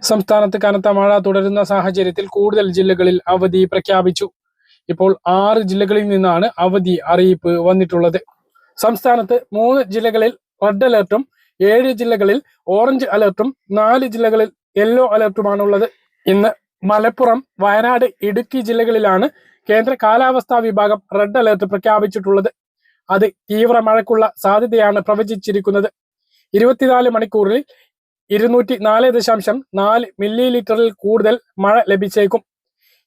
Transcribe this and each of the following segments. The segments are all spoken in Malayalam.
സംസ്ഥാനത്ത് കനത്ത മഴ തുടരുന്ന സാഹചര്യത്തിൽ കൂടുതൽ ജില്ലകളിൽ അവധി പ്രഖ്യാപിച്ചു. ഇപ്പോൾ ആറ് ജില്ലകളിൽ നിന്നാണ് അവധി അറിയിപ്പ് വന്നിട്ടുള്ളത്. സംസ്ഥാനത്ത് മൂന്ന് ജില്ലകളിൽ റെഡ് അലർട്ടും ഏഴ് ജില്ലകളിൽ ഓറഞ്ച് അലർട്ടും നാല് ജില്ലകളിൽ യെല്ലോ അലർട്ടുമാണുള്ളത്. ഇന്ന് മലപ്പുറം വയനാട് ഇടുക്കി ജില്ലകളിലാണ് കേന്ദ്ര കാലാവസ്ഥാ വിഭാഗം റെഡ് അലർട്ട് പ്രഖ്യാപിച്ചിട്ടുള്ളത്. അത് തീവ്ര മഴയ്ക്കുള്ള സാധ്യതയാണ് പ്രവചിച്ചിരിക്കുന്നത്. ഇരുപത്തിനാല് മണിക്കൂറിൽ ഇരുന്നൂറ്റി നാല് ദശാംശം നാല് മില്ലി ലിറ്ററിൽ കൂടുതൽ മഴ ലഭിച്ചേക്കും.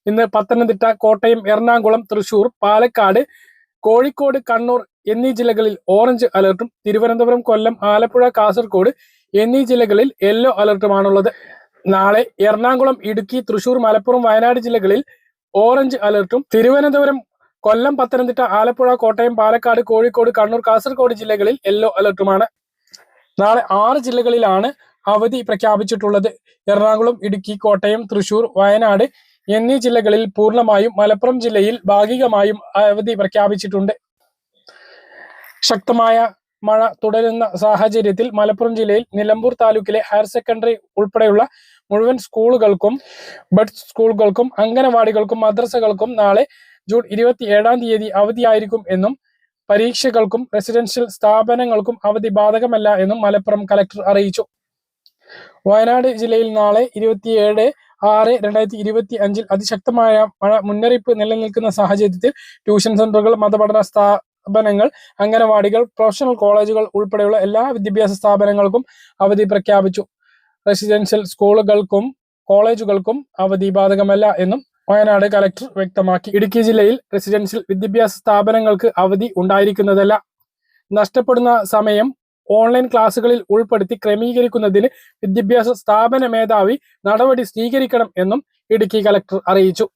ഇന്ന് പത്തനംതിട്ട കോട്ടയം എറണാകുളം തൃശൂർ പാലക്കാട് കോഴിക്കോട് കണ്ണൂർ എന്നീ ജില്ലകളിൽ ഓറഞ്ച് അലർട്ടും തിരുവനന്തപുരം കൊല്ലം ആലപ്പുഴ കാസർഗോഡ് എന്നീ ജില്ലകളിൽ യെല്ലോ അലർട്ടുമാണുള്ളത്. നാളെ എറണാകുളം ഇടുക്കി തൃശൂർ മലപ്പുറം വയനാട് ജില്ലകളിൽ ഓറഞ്ച് അലർട്ടും തിരുവനന്തപുരം കൊല്ലം പത്തനംതിട്ട ആലപ്പുഴ കോട്ടയം പാലക്കാട് കോഴിക്കോട് കണ്ണൂർ കാസർഗോഡ് ജില്ലകളിൽ യെല്ലോ അലർട്ടുമാണ്. നാളെ ആറ് ജില്ലകളിലാണ് അവധി പ്രഖ്യാപിച്ചിട്ടുള്ളത് എറണാകുളം ഇടുക്കി കോട്ടയം തൃശൂർ വയനാട് എന്നീ ജില്ലകളിൽ പൂർണമായും മലപ്പുറം ജില്ലയിൽ ഭാഗികമായും അവധി പ്രഖ്യാപിച്ചിട്ടുണ്ട്. ശക്തമായ മഴ തുടരുന്ന സാഹചര്യത്തിൽ മലപ്പുറം ജില്ലയിൽ നിലമ്പൂർ താലൂക്കിലെ ഹയർ സെക്കൻഡറി ഉൾപ്പെടെയുള്ള മുഴുവൻ സ്കൂളുകൾക്കും ബഡ് സ്കൂളുകൾക്കും അംഗനവാടികൾക്കും മദ്രസകൾക്കും നാളെ ജൂൺ ഇരുപത്തി ഏഴാം തീയതി അവധിയായിരിക്കും എന്നും പരീക്ഷകൾക്കും റെസിഡൻഷ്യൽ സ്ഥാപനങ്ങൾക്കും അവധി ബാധകമല്ല എന്നും മലപ്പുറം കലക്ടർ അറിയിച്ചു. വയനാട് ജില്ലയിൽ നാളെ ഇരുപത്തിയേഴ് ആറ് രണ്ടായിരത്തി ഇരുപത്തി അഞ്ചിൽ അതിശക്തമായ മഴ മുന്നറിയിപ്പ് നിലനിൽക്കുന്ന സാഹചര്യത്തിൽ ട്യൂഷൻ സെന്ററുകൾ മതപഠന സ്ഥാപനങ്ങൾ അംഗനവാടികൾ പ്രൊഫഷണൽ കോളേജുകൾ ഉൾപ്പെടെയുള്ള എല്ലാ വിദ്യാഭ്യാസ സ്ഥാപനങ്ങൾക്കും അവധി പ്രഖ്യാപിച്ചു. റെസിഡൻഷ്യൽ സ്കൂളുകൾക്കും കോളേജുകൾക്കും അവധി ബാധകമല്ല എന്നും വയനാട് കലക്ടർ വ്യക്തമാക്കി. ഇടുക്കി ജില്ലയിൽ റെസിഡൻഷ്യൽ വിദ്യാഭ്യാസ സ്ഥാപനങ്ങൾക്ക് അവധി ഉണ്ടായിരിക്കുന്നതല്ല. നഷ്ടപ്പെടുന്ന സമയം ഓൺലൈൻ ക്ലാസ്സുകളിൽ ഉൾപ്പെടുത്തി ക്രമീകരിക്കുന്നതിന് വിദ്യാഭ്യാസ സ്ഥാപന മേധാവി നടപടി സ്വീകരിക്കണം എന്നും ഇടുക്കി കലക്ടർ അറിയിച്ചു.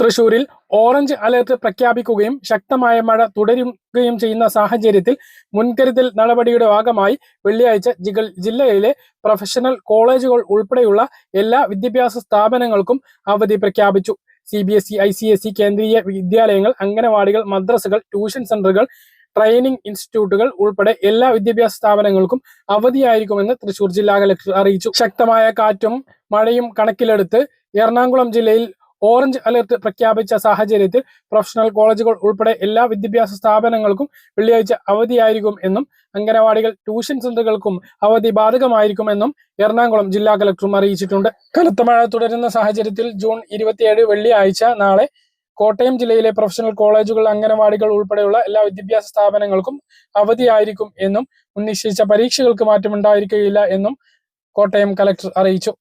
തൃശൂരിൽ ഓറഞ്ച് അലർട്ട് പ്രഖ്യാപിക്കുകയും ശക്തമായ മഴ തുടരുകയും ചെയ്യുന്ന സാഹചര്യത്തിൽ മുൻകരുതൽ നടപടിയുടെ ഭാഗമായി വെള്ളിയാഴ്ച ജിഗൾ ജില്ലയിലെ പ്രൊഫഷണൽ കോളേജുകൾ ഉൾപ്പെടെയുള്ള എല്ലാ വിദ്യാഭ്യാസ സ്ഥാപനങ്ങൾക്കും അവധി പ്രഖ്യാപിച്ചു. C B S E I C S E കേന്ദ്രീയ വിദ്യാലയങ്ങൾ അംഗനവാടികൾ മദ്രസകൾ ട്യൂഷൻ സെന്ററുകൾ ട്രെയിനിംഗ് ഇൻസ്റ്റിറ്റ്യൂട്ടുകൾ ഉൾപ്പെടെ എല്ലാ വിദ്യാഭ്യാസ സ്ഥാപനങ്ങൾക്കും അവധിയായിരിക്കുമെന്ന് തൃശൂർ ജില്ലാ കലക്ടർ അറിയിച്ചു. ശക്തമായ കാറ്റും മഴയും കണക്കിലെടുത്ത് എറണാകുളം ജില്ലയിൽ ഓറഞ്ച് അലർട്ട് പ്രഖ്യാപിച്ച സാഹചര്യത്തിൽ പ്രൊഫഷണൽ കോളേജുകൾ ഉൾപ്പെടെ എല്ലാ വിദ്യാഭ്യാസ സ്ഥാപനങ്ങൾക്കും വെള്ളിയാഴ്ച അവധിയായിരിക്കും എന്നും അംഗനവാടികൾ ട്യൂഷൻ സെന്ററുകൾക്കും അവധി ബാധകമായിരിക്കുമെന്നും എറണാകുളം ജില്ലാ കലക്ടറും അറിയിച്ചിട്ടുണ്ട്. കനത്ത മഴ തുടരുന്ന സാഹചര്യത്തിൽ ജൂൺ ഇരുപത്തിയേഴ് വെള്ളിയാഴ്ച നാളെ കോട്ടയം ജില്ലയിലെ പ്രൊഫഷണൽ കോളേജുകൾ അംഗനവാടികൾ ഉൾപ്പെടെയുള്ള എല്ലാ വിദ്യാഭ്യാസ സ്ഥാപനങ്ങൾക്കും അവധിയായിരിക്കും എന്നും മുൻനിശ്ചയിച്ച പരീക്ഷകൾക്ക് മാറ്റമുണ്ടായിരിക്കുകയില്ല എന്നും കോട്ടയം കലക്ടർ അറിയിച്ചു.